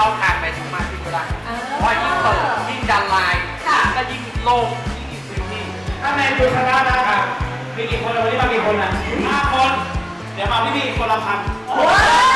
เข้าทางไปทุงมากที่ก็ได้เพราะยิ่งเปิดยิ่งดันไลน์ค่ะ ก็ยิ่งโล่งยิ่งมีพื้นที่ถ้าในนยูชนะนะครับมีกี่คนวันนี้มากี่คนนะห้าคน เดี๋ยวมาพี่พี่คนละพัน โอ้